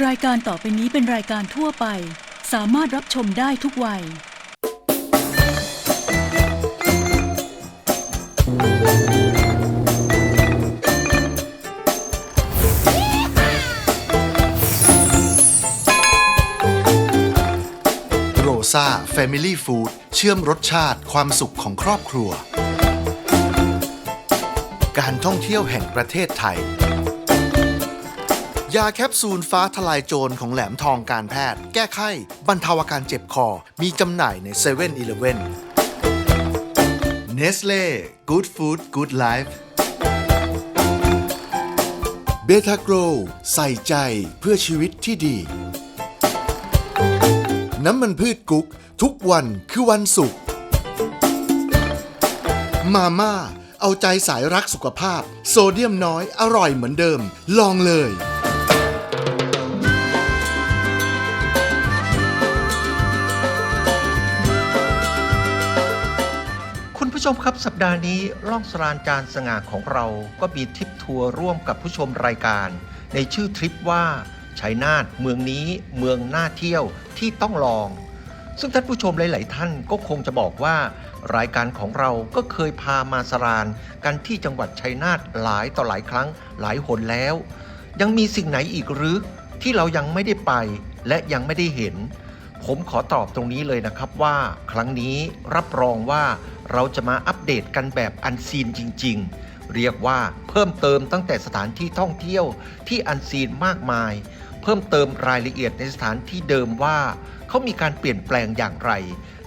รายการต่อไปนี้เป็นรายการทั่วไป สามารถรับชมได้ทุกวัย โรซาเฟมิลี่ฟู้ดเชื่อมรสชาติความสุขของครอบครัว การท่องเที่ยวแห่งประเทศไทย ยาแคปซูลฟ้าทลายโจรของแหลมทองการแพทย์ แก้ไข้ บรรเทาอาการเจ็บคอ มีจำหน่ายใน7 e เ e ่ e อเนสเล่กู๊ดฟู้ดกู๊ดไลฟ์เบทาโกรใส่ใจเพื่อชีวิตที่ดี น้ำมันพืชกุ๊ก ทุกวันคือวันศุกร์มาม่าเอาใจสายรักสุขภาพ โซเดียมน้อยอร่อยเหมือนเดิม ลองเลย ผู้ชมครับสัปดาห์นี้ล่องสรานจานสง่าของเราก็มีทริปทัวร์ร่วมกับผู้ชมรายการ ในชื่อทริปว่าชัยนาทเมืองนี้เมืองน่าเที่ยวที่ต้องลอง ซึ่งท่านผู้ชมหลาย ๆ ท่านก็คงจะบอกว่า รายการของเราก็เคยพามาสรานกันที่จังหวัดชัยนาทหลายต่อหลายครั้งหลายหนแล้ว ยังมีสิ่งไหนอีกหรือที่เรายังไม่ได้ไปและยังไม่ได้เห็น ผมขอตอบตรงนี้เลยนะครับว่า ครั้งนี้รับรองว่า เราจะมาอัปเดตกันแบบอันซีนจริง ๆ เรียกว่าเพิ่มเติมตั้งแต่สถานที่ท่องเที่ยวที่อันซีนมากมาย เพิ่มเติมรายละเอียดในสถานที่เดิมว่าเขามีการเปลี่ยนแปลงอย่างไร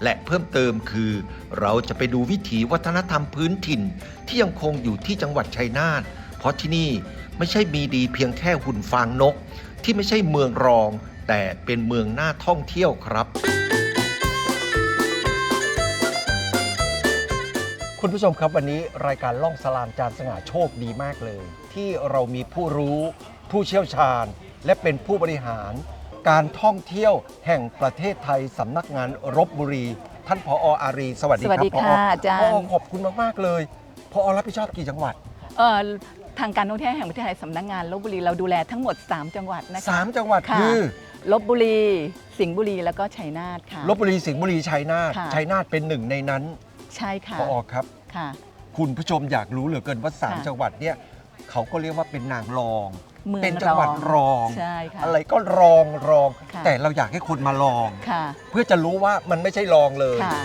และเพิ่มเติมคือ เราจะไปดูวิถีวัฒนธรรมพื้นถิ่น ที่ยังคงอยู่ที่จังหวัดชัยนาทเพราะที่นี่ไม่ใช่มีดีเพียงแค่หุ่นฟางนก ที่ไม่ใช่เมืองรอง แต่เป็นเมืองน่าท่องเที่ยวครับ คุณผู้ชมครับวันนี้รายการล่องสลานจานสง่าโชคดีมากเลย ที่เรามีผู้รู้ผู้เชี่ยวชาญ และเป็นผู้บริหาร การท่องเที่ยวแห่งประเทศไทยสำนักงานรบบุรี ท่านผออารี สวัสดีสวัสครับดีผอค่ะอาจารย์ ผอขอบคุณมากๆเลยพอรับผิดชอบกี่จังหวัด เอ่อทางการท่องเที่ยวแห่งประเทศไทยสำนักงานลบบุรีเราดูแลทั้งหมด 3 จังหวัดนะคะ 3 จังหวัดค่ะ คือลบบุรี สิงห์บุรีแล้วก็ชัยนาทค่ะ ลบบุรีสิงห์บุรีชัยนาทค่ะ ชัยนาทเป็นหนึ่งในนั้น ใช่ค่ะพอครับ ค่ะ คุณผู้ชมอยากรู้เหลือเกินว่าค่ะ3จังหวัดเนี่ยเขาก็เรียกว่าเป็นนางรองเมืองเป็นจังหวัดรอง ใช่ค่ะ อะไรก็รองรอง ค่ะ แต่เราอยากให้คนมาลอง ค่ะ เพื่อจะรู้ว่ามันไม่ใช่รองเลย ค่ะ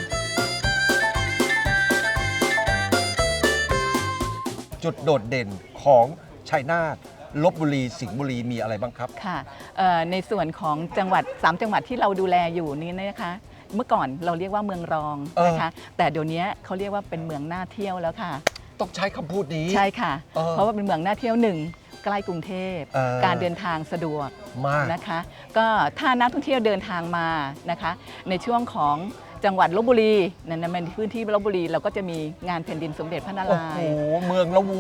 จุดโดดเด่นของชัยนาทลบบุรีสิงห์บุรีมีอะไรบ้างครับ ค่ะเอ่อในส่วนของจังหวัด 3 จังหวัดที่เราดูแลอยู่นี้นะคะ เมื่อก่อนเราเรียกว่าเมืองรองนะคะแต่เดี๋ยวนี้เขาเรียกว่าเป็นเมืองน่าเที่ยวแล้วค่ะ ต้องใช้คำพูดนี้ ใช่ค่ะเออเพราะว่าเป็นเมืองน่าเที่ยวหนึ่งใกล้กรุงเทพเออการเดินทางสะดวกมากนะคะ ก็ถ้านักท่องเที่ยวเดินทางมานะคะ ในช่วงของจังหวัดลบบุรีนั่นนะในพื้นที่ลบบุรีเราก็จะมีงานแผ่นดินสมเด็จพระนาโอ้ราโหยณ์เมืองละโว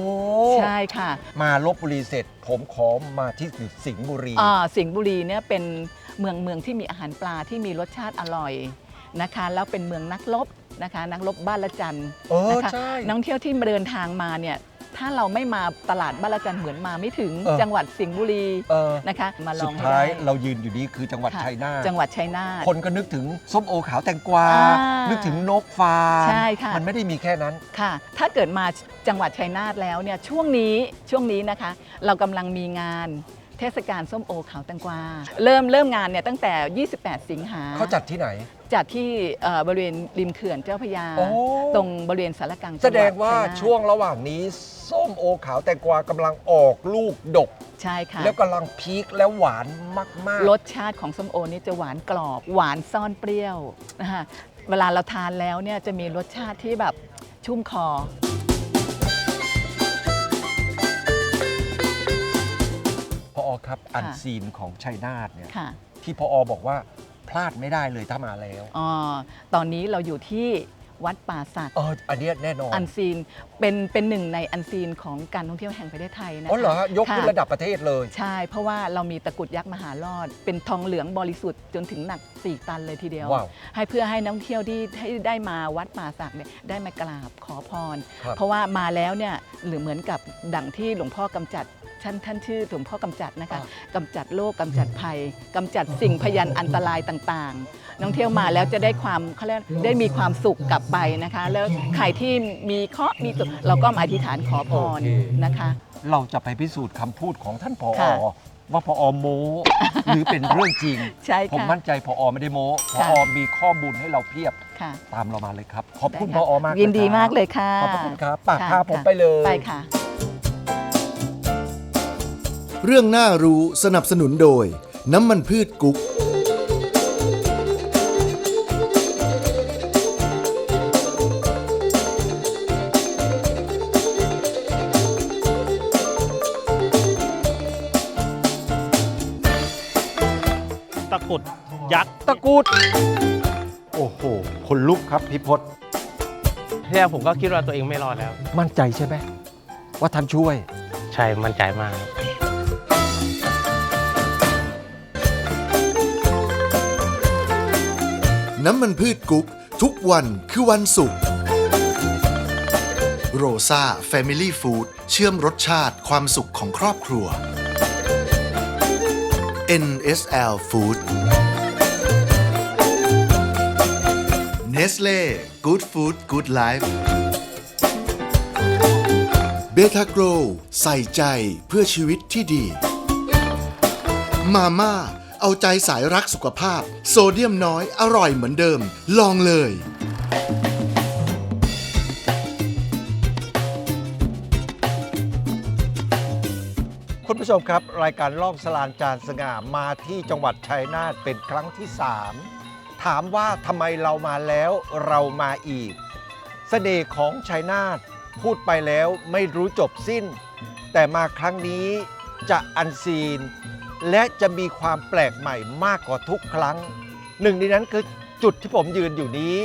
ใช่ค่ะ มาลบบุรีเสร็จ ผมขอมาที่สิงห์บุรีอ่าสิงห์บุรีเนี่ยเป็นเมืองเมืองที่มีอาหารปลาที่มีรสชาติอร่อย นะคะแล้วเป็นเมืองนักรบนะคะนักรบบ้านละจันเออนะคะใช่นักท่องเที่ยวที่มาเดินทางมาเนี่ยถ้าเราไม่มาตลาดบ้านละจันเหมือนมาไม่ถึงเออจังหวัดสิงห์บุรีเออนะคะ มาลสุองดให้ท้ายได้ เรายืนอยู่นี้คือจังหวัดค่ะ ชัยนาทจังหวัดชัยนาท คนก็นึกถึงส้มโอขาวแตงกวา อ่านึนึกถึงนกฟาร์มใช่ค่ะ มันไม่ได้มีแค่นั้น ค่ะ ถ้าเกิดมาจังหวัดชัยนาทแล้วเนี่ยช่วงนี้ช่วงนี้นะคะ เรากำลังมีงาน เทศกาลส้มโอขาวแตงกวา เริ่มเริ่มงานเนี่ยตั้งแต่ 28 สิงหาเขาจัดที่ไหน จัดที่เอ่อบริเวณริมเขื่อนเจ้าพระยา โอ้ ตรงบริเวณสารกลางแสจังหดวังว่าชัยนทช่วงระหว่างนี้ส้มโอขาวแตงกวากำลังออกลูกดก ใช่ค่ะ แล้วกำลังพีคแล้วหวานมากๆ รสชาติของส้มโอนี่จะหวานกรอบ หวานซ่อนเปรี้ยวนะคะเวลาเราทานแล้วเนี่ยจะมีรสชาติที่แบบชุ่มคอ ครับอันค่ะซีนของชัยนาทเนี่ยค่ะที่พอบอกว่าพลาดไม่ได้เลยถ้ามาแล้วอ๋อตอนนี้เราอยู่ที่วัดป่าสักเอออันเนี้ยแน่นอนอันซีนเป็นเป็นหนึ่งในอันซีนของการท่องเที่ยวแห่งประเทศไทยนะคะอ๋อเหรอฮะยกขึ้นค่ระดับประเทศเลย ใช่ เพราะว่าเรามีตะกรุดยักษ์มหารอด เป็นทองเหลืองบริสุทธิ์จนถึงหนัก 4 ตันเลยทีเดียว ว้าวให้เพื่อให้นักท่องเที่ยวที่ให้ได้มาวัดป่าสักเนี่ยได้มากราบขอพร ครับ เพราะว่ามาแล้วเนี่ยหรือเหมือนกับดั่งที่หลวงพ่อกำจัด ท่านท่านชื่อหลวงพ่อกำจัดนะคะอ่กำจัดโรคกำจัดภัยกำจัดสิ่งพยันอันตรายต่างๆ น้องเที่ยวมาแล้วจะได้ความเขาเรียกได้มีความสุขกลับไปนะคะ แล้วใครที่มีเคราะห์มีสุขเราก็มาอธิษฐานขอพรนะคะ เราจะไปพิสูจน์คำพูดของท่านผอ ค่ะ ว่าพอโม หรือเป็นเรื่องจริง ใช่ผมค่ะ มั่นใจพอไม่ได้โมพค่ะ อมีข้อมูลให้เราเพียบค่ะตามเรามาเลยครับ ขอบคุณพได้อค่ะมากยินดีะครับมากเลยค่ะขอบพระคุณครับป่าค่ะพาผมค่ะไปเลย ไปค่ะ เรื่องน่ารู้สนับสนุนโดย น้ำมันพืชกุ๊ก ตะกรุดยักษ์ ตะกรุดโอ้โหคนลุกครับพี่พศที่แรกผมก็คิดว่าตัวเองไม่รอดแล้ว มั่นใจใช่ไหมว่าท่านช่วย ใช่มั่นใจมาก น้ำมันพืชกุ๊ก ทุกวันคือวันศุกร์โรซาเฟมิลี่ฟู้ดเชื่อมรสชาติความสุขของครอบครัว NSL Food Nestle Good Food Good Life เบทาโกรใส่ใจเพื่อชีวิตที่ดี มาม่า เอาใจสายรักสุขภาพ โซเดียมน้อยอร่อยเหมือนเดิม ลองเลย คุณผู้ชมครับ รายการล่องสลานจานสง่ามาที่จังหวัดชัยนาทเป็นครั้งที่ 3 ถามว่าทำไมเรามาแล้วเรามาอีก เสน่ห์ของชัยนาทพูดไปแล้วไม่รู้จบสิ้น แต่มาครั้งนี้จะอันซีน และจะมีความแปลกใหม่มากกว่าทุกครั้ง หนึ่งในนั้นคือจุดที่ผมยืนอยู่นี้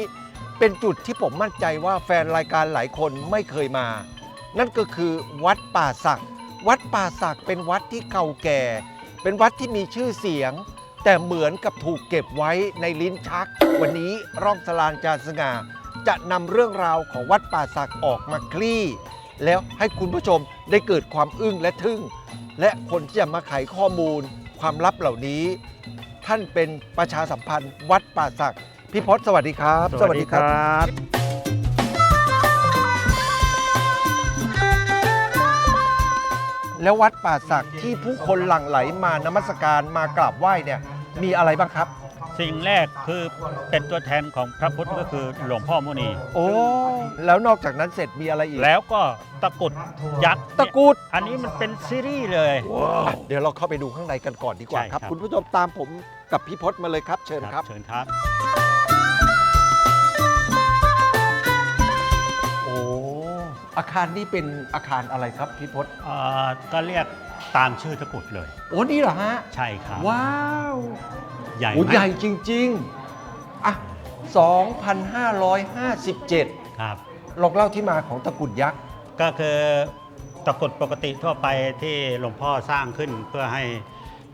เป็นจุดที่ผมมั่นใจว่าแฟนรายการหลายคนไม่เคยมา นั่นก็คือวัดป่าสักวัดป่าสักเป็นวัดที่เก่าแก่ เป็นวัดที่มีชื่อเสียง แต่เหมือนกับถูกเก็บไว้ในลิ้นชัก วันนี้ร่องสลานจานสง่าจะนำเรื่องราวของวัดป่าสักออกมาคลี่ แล้วให้คุณผู้ชมได้เกิดความอึ้งและทึ่ง และคนที่จะมาไขข้อมูลความลับเหล่านี้ ท่านเป็นประชาสัมพันธ์ วัดป่าสักพี่พศสวัสดีครับแล้ววัดป่าสักที่ผู้คนหลั่งไหลมานมัสการมากราบไหว้เนี่ยมีอะไรบ้างครับ สิ่งแรกคือเป็นตัวแทนของพระพุทธก็คือหลวงพ่อมุนี โอ้ แล้วนอกจากนั้นเสร็จมีอะไรอีก แล้วก็ตะกรุดยักษ์ตะกรุด อันนี้มันเป็นซีรีส์เลย เดี๋ยวเราเข้าไปดูข้างในกันก่อนดีกว่าใช่ครับครับคุณผู้ชมตามผมกับพี่พศมาเลยครับ เชิญครับ เชิญครับ โอ้อาคารนี้เป็นอาคารอะไรครับพี่พศ เอ่อก็เรียก ตามชื่อตะกรุดเลย โอ้นี่เหรอฮะ ใช่ครับ ว้าวใหญ่โอ้มากใหญ่จริง ๆ อะ 2,557 ครับลองเล่าที่มาของตะกรุดยักษ์ ก็คือตะกรุดปกติทั่วไปที่หลวงพ่อสร้างขึ้นเพื่อให้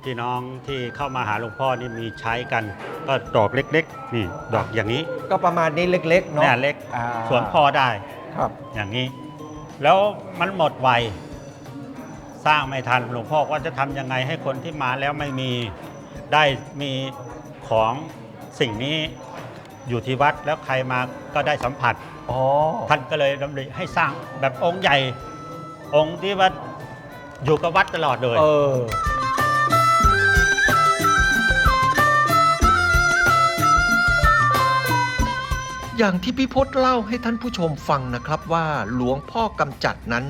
พี่น้องที่เข้ามาหาหลวงพ่อนี่มีใช้กัน ก็ดอกเล็กๆนี่ดอกอย่างนี้ก็ประมาณนี้เล็ก ๆ เนาะเนี่ยเล็กอ่าสวนพอได้ครับ อย่างนี้ แล้วมันหมดไว สร้างไม่ทันหลวงพ่อว่าจะทำยังไงให้คนที่มาแล้วไม่มีได้มีของสิ่งนี้อยู่ที่วัดแล้วใครมาก็ได้สัมผัส อ๋อ ท่านก็เลยดำริให้สร้างแบบองค์ใหญ่ องค์ที่ว่าอยู่กับวัดตลอดเลย เออ อย่างที่พี่พศเล่าให้ท่านผู้ชมฟังนะครับว่าหลวงพ่อกำจัดนั้น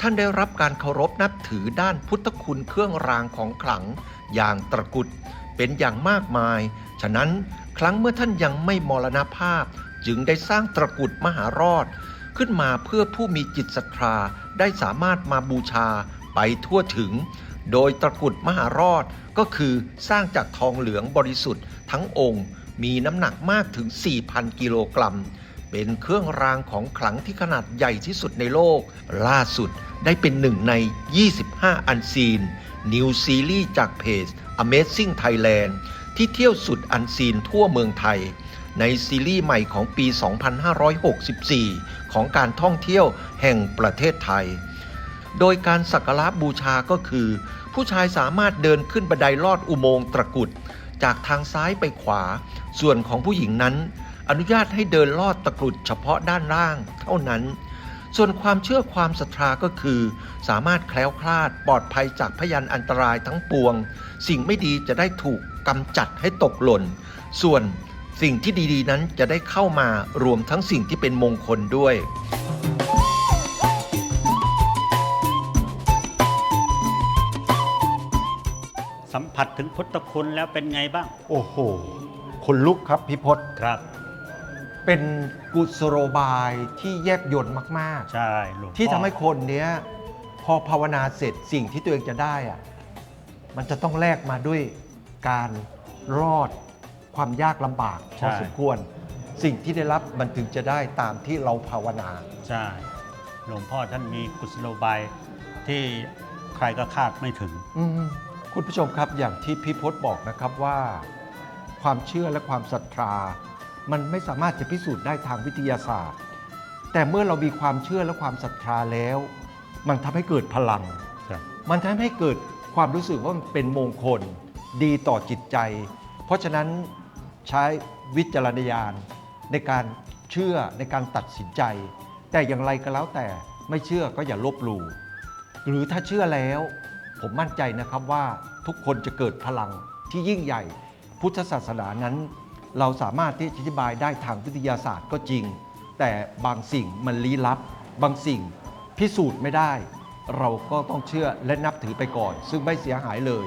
ท่านได้รับการเคารพนับถือด้านพุทธคุณเครื่องรางของขลัง อย่างตะกุดเป็นอย่างมากมาย ฉะนั้นครั้งเมื่อท่านยังไม่มรณภาพ จึงได้สร้างตะกุดมหารอด ขึ้นมาเพื่อผู้มีจิตศรัทธาได้สามารถมาบูชาไปทั่วถึง โดยตะกุดมหารอดก็คือสร้างจากทองเหลืองบริสุทธิ์ทั้งองค์มีน้ำหนักมากถึง 4,000 กิโลกรัม เป็นเครื่องรางของขลังที่ขนาดใหญ่ที่สุดในโลก ล่าสุด ได้เป็นหนึ่งใน 25 อันซีน นิวซีรีส์จากเพจ Amazing Thailand ที่เที่ยวสุดอันซีนทั่วเมืองไทย ในซีรีส์ใหม่ของปี 2564 ของการท่องเที่ยวแห่งประเทศไทย โดยการสักการะบูชาก็คือ ผู้ชายสามารถเดินขึ้นบันไดลอดอุโมงค์ตะกุด จากทางซ้ายไปขวา ส่วนของผู้หญิงนั้น อนุญาตให้เดินลอดตะกรุดเฉพาะด้านล่างเท่านั้น ส่วนความเชื่อความศรัทธาก็คือ สามารถแคล้วคลาดปลอดภัยจากพยันอันตรายทั้งปวง สิ่งไม่ดีจะได้ถูกกำจัดให้ตกหล่น ส่วนสิ่งที่ดีๆนั้นจะได้เข้ามารวมทั้งสิ่งที่เป็นมงคลด้วยสัมผัสถึงพุทธคุณแล้วเป็นไงบ้าง โอ้โหคนลุกครับพิพศครับ เป็นกุศโลบายที่แยบยลมาก ใช่หลวงพ่อๆ ที่ทำให้คนเนี้ยพอภาวนาเสร็จสิ่งที่ตัวเองจะได้อะมันจะต้องแลกมาด้วยการรอดความยากลำบากพอสมควร สิ่งที่ได้รับมันถึงจะได้ตามที่เราภาวนา ใช่หลวงพ่อท่านมีกุศโลบายที่ใครก็คาดไม่ถึง อืมคุณผู้ชมครับอย่างที่พี่พศบอกนะครับว่า ความเชื่อและความศรัทธา มันไม่สามารถจะพิสูจน์ได้ทางวิทยาศาสตร์ แต่เมื่อเรามีความเชื่อและความศรัทธาแล้ว มันทำให้เกิดพลังครับมันทำให้เกิดความรู้สึกว่ามันเป็นมงคล ดีต่อจิตใจ เพราะฉะนั้นใช้วิจารณญาณในการเชื่อในการตัดสินใจ แต่อย่างไรก็แล้วแต่ไม่เชื่อก็อย่าลบหลู่หรือถ้าเชื่อแล้ว ผมมั่นใจนะครับว่าทุกคนจะเกิดพลังที่ยิ่งใหญ่ พุทธศาสนานั้น เราสามารถที่จะอธิบายได้ทางวิทยาศาสตร์ก็จริง แต่บางสิ่งมันลี้ลับ บางสิ่งพิสูจน์ไม่ได้ เราก็ต้องเชื่อและนับถือไปก่อน ซึ่งไม่เสียหายเลย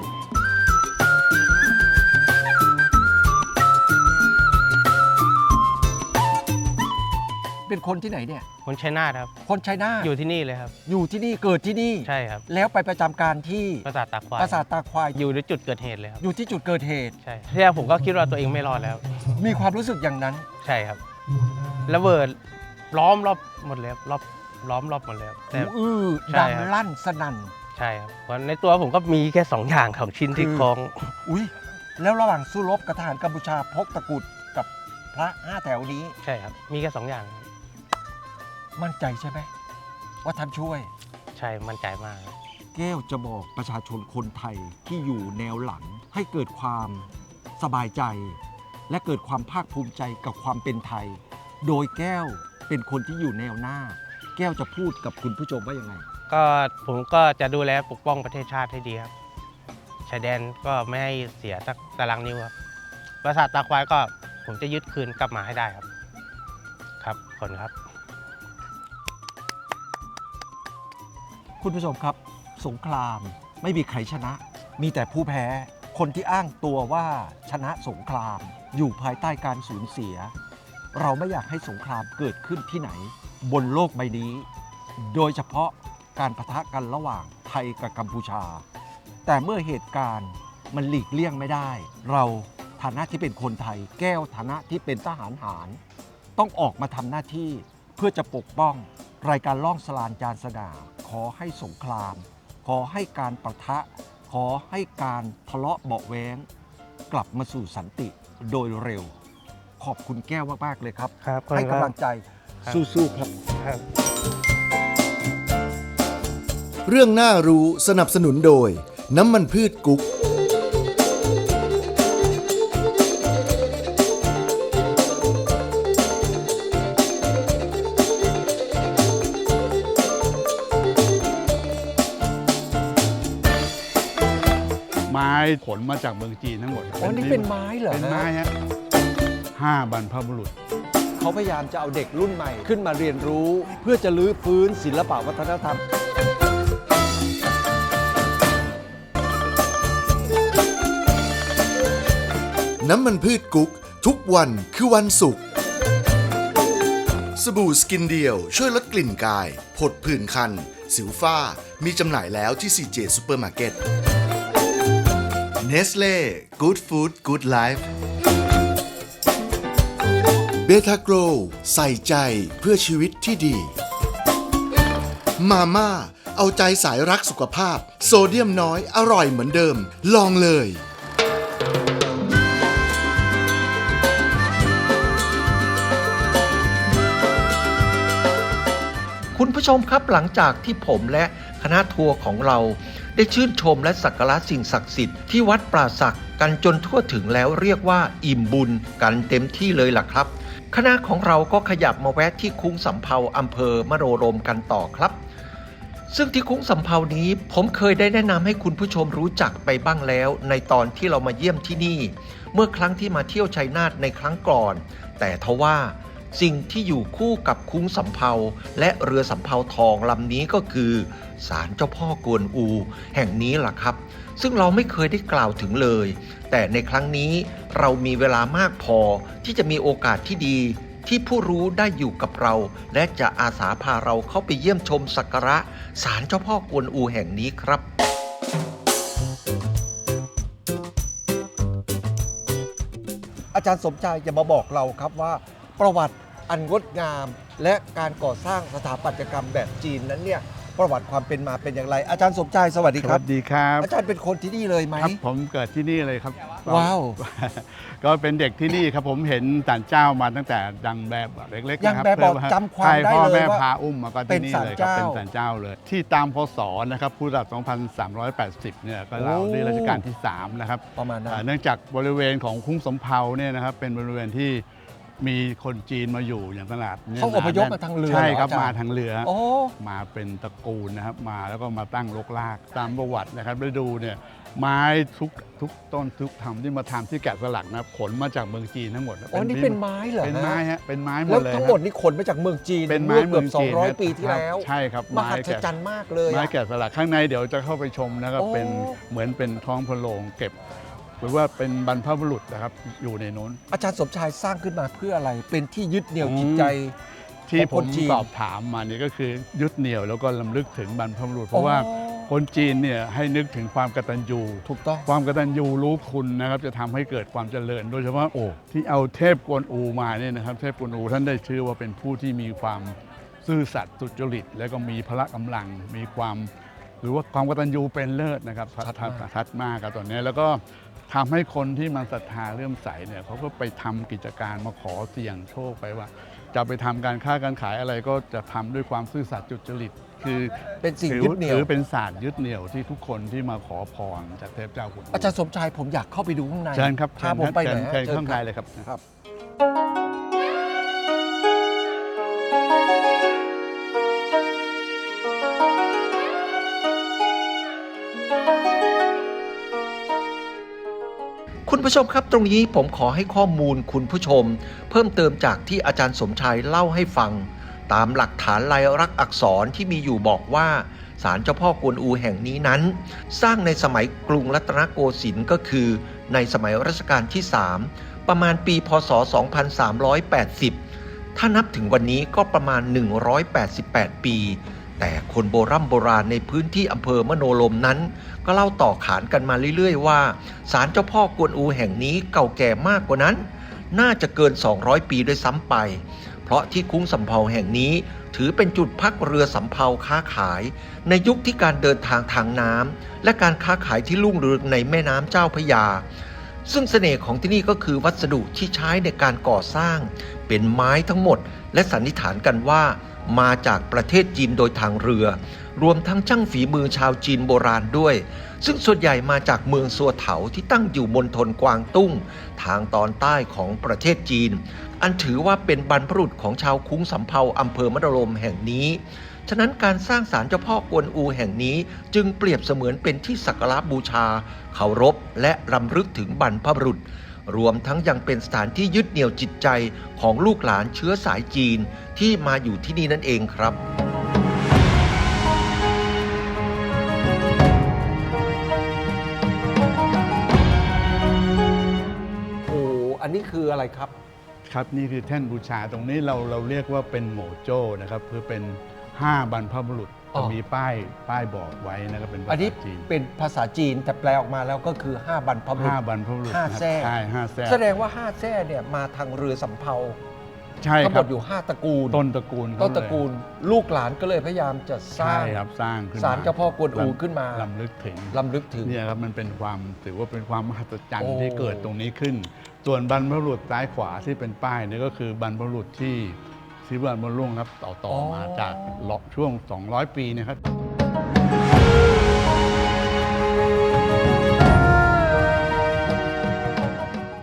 เป็นคนที่ไหนเนี่ย คนชัยนาทครับ คนชัยนาทอยู่ที่นี่เลยครับ อยู่ที่นี่เกิดที่นี่ ใช่ครับ แล้วไปประจำการที่ปราสาทตาควายปราสาทตาควาย อยู่ในจุดเกิดเหตุเลยครับ อยู่ที่จุดเกิดเหตุ ใช่ที่แรกผมก็คิดว่าตัวเองไม่รอดแล้ว มีความรู้สึกอย่างนั้น ใช่ครับ ระเบิดล้อมรอบหมดเลยครับรอบล้อมรอบหมดเลยครับแต่หูอื้อใช่ดังครับลั่นสนั่น ใช่ครับเพราะในตัวผมก็มีแค่สองอย่างของชิ้นที่คือคล้อง อุ้ยแล้วระหว่างสู้รบกับทหารกัมพูชาพกตะกรุดกับพระห้าแถวนี้ ใช่ครับ มีแค่สองอย่างครับ มั่นใจใช่ไหมว่าท่านช่วย ใช่มั่นใจมากครับแก้วจะบอกประชาชนคนไทยที่อยู่แนวหลังให้เกิดความสบายใจ และเกิดความภาคภูมิใจกับความเป็นไทย โดยแก้วเป็นคนที่อยู่แนวหน้า แก้วจะพูดกับคุณผู้ชมว่ายังไง ก็ผมก็จะดูแลปกป้องประเทศชาติให้ดีครับชายแดนก็ไม่ให้เสียสักตารางนิ้วครับปราสาทตาควายก็ผมจะยึดคืนกลับมาให้ได้ครับ ครับขอบคุณครับ คุณผู้ชมครับสงครามไม่มีใครชนะ มีแต่ผู้แพ้ คนที่อ้างตัวว่าชนะสงคราม อยู่ภายใต้การสูญเสีย เราไม่อยากให้สงครามเกิดขึ้นที่ไหน บนโลกใบนี้ โดยเฉพาะการประทะกันระหว่างไทยกับกัมพูชา แต่เมื่อเหตุการณ์มันหลีกเลี่ยงไม่ได้ เราฐานะที่เป็นคนไทย แก้วฐานะที่เป็นทหารหาร ต้องออกมาทำหน้าที่เพื่อจะปกป้องรายการล่องสลานจานสง่า ขอให้สงคราม ขอให้การประทะ ขอให้การทะเลาะเบาะแว้ง กลับมาสู่สันติโดยเร็ว ขอบคุณแก้วมากๆเลยครับ ครับขอบคุณให้ครับกำลังใจครับ สู้ๆครับ ครับ เรื่องน่ารู้สนับสนุนโดย น้ำมันพืชกุ๊ก ขนมาจากเมืองจีนทั้งหมดอ๋อนี่เป็นไม้เหรอเป็นฮะไม้ฮะห้าบรรพบุรุษเขาพยายามจะเอาเด็กรุ่นใหม่ขึ้นมาเรียนรู้เพื่อจะลื้อฟื้นศิลปะวัฒนธรรมน้ำมันพืชกุ๊ก ทุกวันคือวันศุกร์สบู่สกินเดียวช่วยลดกลิ่นกาย ผดผื่นคัน สิวฝ้า มีจำหน่ายแล้วที่ CJ Supermarket Nestle Good Food Good Life เบทาโกรใส่ใจเพื่อชีวิตที่ดี มาม่า เอาใจสายรักสุขภาพ โซเดียมน้อยอร่อยเหมือนเดิม ลองเลย ผู้ชมครับหลังจากที่ผมและคณะทัวร์ของเราได้ชื่นชมและสักการะสิ่งศักดิ์สิทธิ์ที่วัดปราศักกันจนทั่วถึงแล้วเรียกว่าอิ่มบุญกันเต็มที่เลยล่ะครับ คณะของเราก็ขยับมาแวะที่คุ้งสำเภาอำเภอมโนรมกันต่อครับ ซึ่งที่คุ้งสำเภานี้ผมเคยได้แนะนำให้คุณผู้ชมรู้จักไปบ้างแล้ว ในตอนที่เรามาเยี่ยมที่นี่ เมื่อครั้งที่มาเที่ยวชัยนาทในครั้งก่อน แต่ทว่า สิ่งที่อยู่คู่กับคุ้งสำเภาและเรือสำเภาทองลำนี้ก็คือศาลเจ้าพ่อกวนอู แห่งนี้ล่ะครับ ซึ่งเราไม่เคยได้กล่าวถึงเลย แต่ในครั้งนี้เรามีเวลามากพอที่จะมีโอกาสที่ดีที่ผู้รู้ได้อยู่กับเรา และจะอาสาพาเราเข้าไปเยี่ยมชมสักการะศาลเจ้าพ่อกวนอูแห่งนี้ครับอาจารย์สมชายจะมาบอกเราครับว่า ประวัติ อันงดงาม และการก่อสร้างสถาปัตยกรรมแบบจีนนั้นเนี่ยประวัติความเป็นมาเป็นอย่างไร อาจารย์สมชายสวัสดีสครัวับสดีครับอาจารย์เป็นคนที่นี่เลยไหม ครับ ผมเกิดที่นี่เลยครับว้าว ก็เป็นเด็กที่นี่ครับผมเห็นศาลเจ้ามาตั้งแต่ดังแบบเล็กๆยังนะครับแบบบอกเพื่จำความใช่ได้พ่อเลยแม่ว่าพาอุ้มมาก็เป็ที่นนี่ศาลเลยครับเจ้าเป็นศาลเจ้าเลย ที่ตามพศนะครับพุทธศักราช2380เนี่ยก็เราโอ้ในรัชกาลที่ 3 นะครับประมาณนั้อ่านเนื่องจากบริเวณของคุ้งสมเภาเนี่ยนะครับเป็นบริเวณที่ มีคนจีนมาอยู่อย่างตลาดเนี่ยเขาอพยพหนมาทางเรือใช่ครับเหออจมาย์ทางเรือ โอ้ มาเป็นตระกูลนะครับมาแล้วก็มาตั้งรกรากตามประวัตินะครับได้ดูเนี่ยไม้ทุกทุกต้นทุกทำที่มาทำที่แกะสลักนะครับขนมาจากเมืองจีนทั้งหมดะอ๋อนี่เป็นไม้เหรอเป็นไม้ฮะเป็นไม้หมแล้วดเลยทั้งคหมรัดบนี่ขนมาจากเมืองจีนเป็นไม้เมื่อเมืเกืออบงจีน200ครับปีที่แล้วใช่ครับมหัศแกะจรรย์มากเลยไม้อะ แกะสลักข้างในเดี๋ยวจะเข้าไปชมนะครับโอ้ เป็นเหมือนเป็นท้องพระโรงเก็บ หรือว่าเป็นบรรพบุรุษนะครับอยู่ในนู้น อาจารย์สมชายสร้างขึ้นมาเพื่ออะไร เป็นที่ยึดเหนี่ยวจิตใจ ที่ของผคมนจีน สอบถามมานี่ก็คือยึดเหนี่ยวแล้วก็ลำลึกถึงบรรพบุรุษ เพราะว่าอ๋อคนจีนเนี่ยให้นึกถึงความกตัญญูถูกต้อง ความกตัญญูรู้คุณนะครับจะทำให้เกิดความเจริญ โดยเฉพาะโอ้ที่เอาเทพกวนอูมาเนี่ยนะครับ เทพกวนอูท่านได้ชื่อว่าเป็นผู้ที่มีความซื่อสัตย์สุจริต แล้วก็มีพละกำลังมีความ หรือว่าความกตัญญูเป็นเลิศนะครับชัดมากชัดชัดมากครับตอนนี้แล้วก็ ทำให้คนที่มาศรัทธาเลื่อมใสเนี่ยเขาก็ไปทำกิจการมาขอเสี่ยงโชคไปว่า จะไปทำการค้าการขายอะไรก็จะทำด้วยความซื่อสัตย์สุจริต คือเป็นสิ่งถือยึดเหนี่ยวถือเป็นศาสตร์ยึดเหนี่ยวที่ทุกคนที่มาขอพรจากเทพเจ้าคุณอาจารย์สมชายผมอยากเข้าไปดูข้างในเชิญครับพาผมไปหน่อยเชิญฮะเชิญข้างในครับเลยครับครับ คุณผู้ชมครับตรงนี้ผมขอให้ข้อมูลคุณผู้ชม เพิ่มเติมจากที่อาจารย์สมชายเล่าให้ฟัง ตามหลักฐานลายลักษณ์อักษรที่มีอยู่บอกว่าศาลเจ้าพ่อกวนอูแห่งนี้นั้น สร้างในสมัยกรุงรัตนโกสินทร์ก็คือ ในสมัยรัชกาลที่ 3 ประมาณปีพศ 2380 ถ้านับถึงวันนี้ก็ประมาณ 188 ปี แต่คนโบรโบราณในพื้นที่อำเภอมโนลมนั้น ก็เล่าต่อขานกันมาเรื่อยๆ ว่าศาลเจ้าพ่อกวนอูแห่งนี้เก่าแก่มากกว่านั้น น่าจะเกิน 200 ปีด้วยซ้ำไป เพราะที่คุ้งสำเภาแห่งนี้ถือเป็นจุดพักเรือสำเภาค้าขาย ในยุคที่การเดินทางทางน้ำและการค้าขายที่รุ่งเรืองในแม่น้ำเจ้าพยา ซึ่งเสน่ห์ของที่นี่ก็คือวัสดุที่ใช้ในการก่อสร้าง เป็นไม้ทั้งหมด และสันนิษฐานกันว่า มาจากประเทศจีนโดยทางเรือ รวมทั้งช่างฝีมือชาวจีนโบราณด้วย ซึ่งส่วนใหญ่มาจากเมืองซัวเถาที่ตั้งอยู่มณฑลกวางตุ้ง ทางตอนใต้ของประเทศจีน อันถือว่าเป็นบรรพบุรุษของชาวคุ้งสำเภาอำเภอมะดรมแห่งนี้ฉะนั้นการสร้างศาลเจ้าพ่อกวนอูแห่งนี้จึงเปรียบเสมือนเป็นที่สักการะบูชาเคารพและรำลึกถึงบรรพบุรุษ รวมทั้งยังเป็นสถานที่ยึดเหนี่ยวจิตใจของลูกหลานเชื้อสายจีนที่มาอยู่ที่นี่นั่นเองครับโอ้อันนี้คืออะไรครับ ครับนี่คือแท่นบูชาตรงนี้เราเราเรียกว่าเป็นโหมโจ้นะครับคือเป็น5บรรพบุรุษอ๋อ จะมีป้ายป้ายบอกไว้นะครับเป็นภาอันนี้ษาจีนเป็นภาษาจีนแต่แปลออกมาแล้วก็คือ5บรรพบุรุษห้าบรรพบุรุษห้านะครับแทร่ ใช่ห้าแทร่แสดงว่า5แท้เนี่ยมาทางเรือสำเภาใช่ทั้งคหมรับดอยู่5ตระกูล ต้นตระกูลเขาต้นตระกูล ลูกหลานก็เลยพยายามจะสร้าใช่ง ครับสร้างขึ้นศาลเจ้าพ่อกวนอูขึ้นมา ลำลึกถึง ลำลึกถึง เนี่ยครับมันเป็นความถือว่าเป็นความมหัศจรรย์โอ้ที่เกิดตรงนี้ขึ้น ส่วนบรรพบุรุษซ้ายขวาที่เป็นป้ายเนี่ยก็คือบรรพบุรุษที่ ศิวาบนรุ่งครับต่อต่อมาจากช่วง 200 ปีนะครับ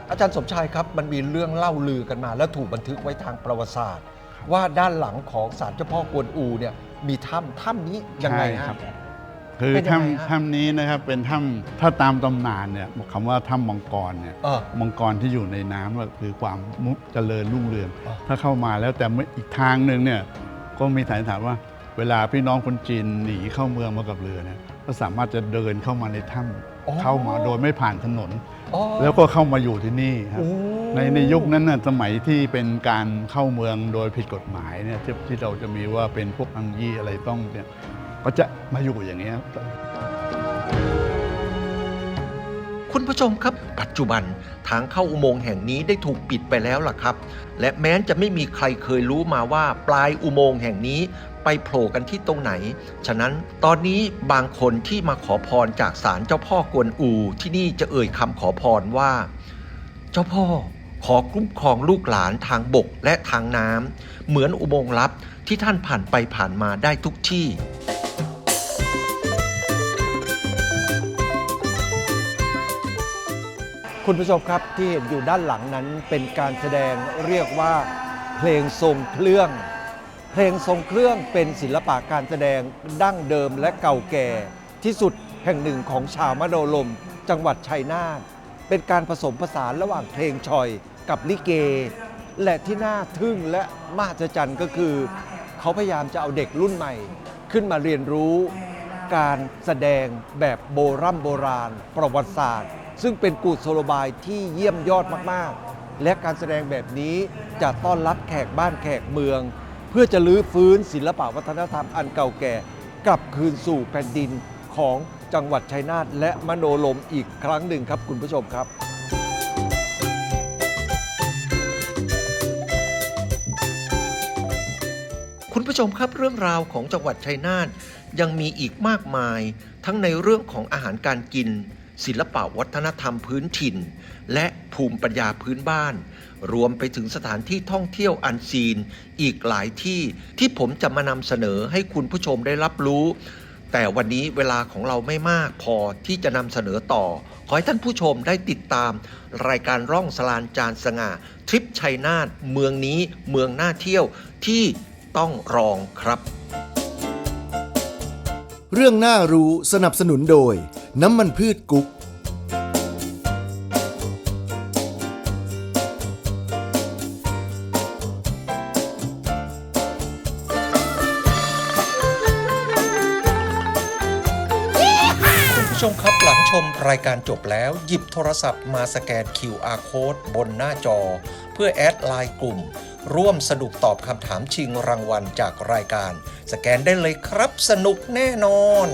อาจารย์สมชายครับมันมีเรื่องเล่าลือกันมา และถูกบันทึกไว้ทางประวัติศาสตร์ ว่าด้านหลังของศาลเจ้าพ่อกวนอูเนี่ยมีถ้ำถ้ำนี้ยังไงครับ คือเป็นยังไงฮะถ้ำถ้ำนี้นะครับเป็นถ้ำถ้าตามตำนานเนี่ยคำว่าถ้ำมังกรเนี่ยเออ มังกรที่อยู่ในน้ำก็คือความมุกเจริญรุ่งเรืองอ๋อถ้าเข้ามาแล้วแต่อีกทางหนึ่งเนี่ยก็มีสันนิษฐานว่า เวลาพี่น้องคนจีนหนีเข้าเมืองมากับเรือเนี่ยก็สามารถจะเดินเข้ามาในถ้อ๋อำเข้ามาโดยไม่ผ่านถนน อ๋อ แล้วก็เข้ามาอยู่ที่นี่ครับ โอ้ ในในยุคนั้นน่ะสมัยที่เป็นการเข้าเมืองโดยผิดกฎหมายเนี่ยที่ที่เราจะมีว่าเป็นพวกอังยี่อะไรต้องเนี่ย ก็จะมาอยู่อย่างเงี้คุณผู้ชมครับ ปัจจุบันทางเข้าอุโมงค์แห่งนี้ได้ถูกปิดไปแล้วล่ะครับ และแม้จะไม่มีใครเคยรู้มาว่าปลายอุโมงค์แห่งนี้ไปโผล่กันที่ตรงไหน ฉะนั้นตอนนี้บางคนที่มาขอพรจากศาลเจ้าพ่อกวนอู ที่นี่จะเอ่ยคำขอพรว่า เจ้าพ่อขอคุ้มครองลูกหลานทางบกและทางน้ำเหมือนอุโมงค์ลับที่ท่านผ่านไปผ่านมาได้ทุกที่ คุณผู้ชมครับที่เห็นอยู่ด้านหลังนั้นเป็นการแสดงเรียกว่าเพลงทรงเครื่อง เพลงทรงเครื่องเป็นศิลปะการแสดงดั้งเดิมและเก่าแก่ ที่สุดแห่งหนึ่งของชาวมโนลม จังหวัดชัยนาทเป็นการผสมผสานระหว่างเพลงชอยกับลิเก และที่น่าทึ่งและมหัศจรรย์ก็คือ เขาพยายามจะเอาเด็กรุ่นใหม่ ขึ้นมาเรียนรู้ การแสดงแบบโบรโบราณ ประวัติศาสตร์ ซึ่งเป็นกุศโลบายที่เยี่ยมยอดมากๆ และการแสดงแบบนี้จะต้อนรับแขกบ้านแขกเมือง เพื่อจะลื้อฟื้นศิลปวัฒนธรรมอันเก่าแก่ กลับคืนสู่แผ่นดินของจังหวัดชัยนาทและมโนลมอีกครั้งหนึ่งครับคุณผู้ชมครับคุณผู้ชมครับเรื่องราวของจังหวัดชัยนาทยังมีอีกมากมาย ทั้งในเรื่องของอาหารการกิน ศิลปะวัฒนธรรมพื้นถิ่น และภูมิปัญญาพื้นบ้าน รวมไปถึงสถานที่ท่องเที่ยวอันซีน อีกหลายที่ที่ผมจะมานำเสนอให้คุณผู้ชมได้รับรู้ แต่วันนี้เวลาของเราไม่มากพอที่จะนำเสนอต่อ ขอให้ท่านผู้ชมได้ติดตาม รายการร่องสลานจานสง่าทริปชัยนาทเมืองนี้เมืองน่าเที่ยวที่ต้องรองครับ เรื่องน่ารู้สนับสนุนโดย น้ำมันพืชกุ๊ก คุณผู้ชมครับหลังชมรายการจบแล้ว หยิบโทรศัพท์มาสแกน QR Code บนหน้าจอ เพื่อแอดไลน์กลุ่ม ร่วมสนุกตอบคำถามชิงรางวัลจากรายการ สแกนได้เลยครับสนุกแน่นอน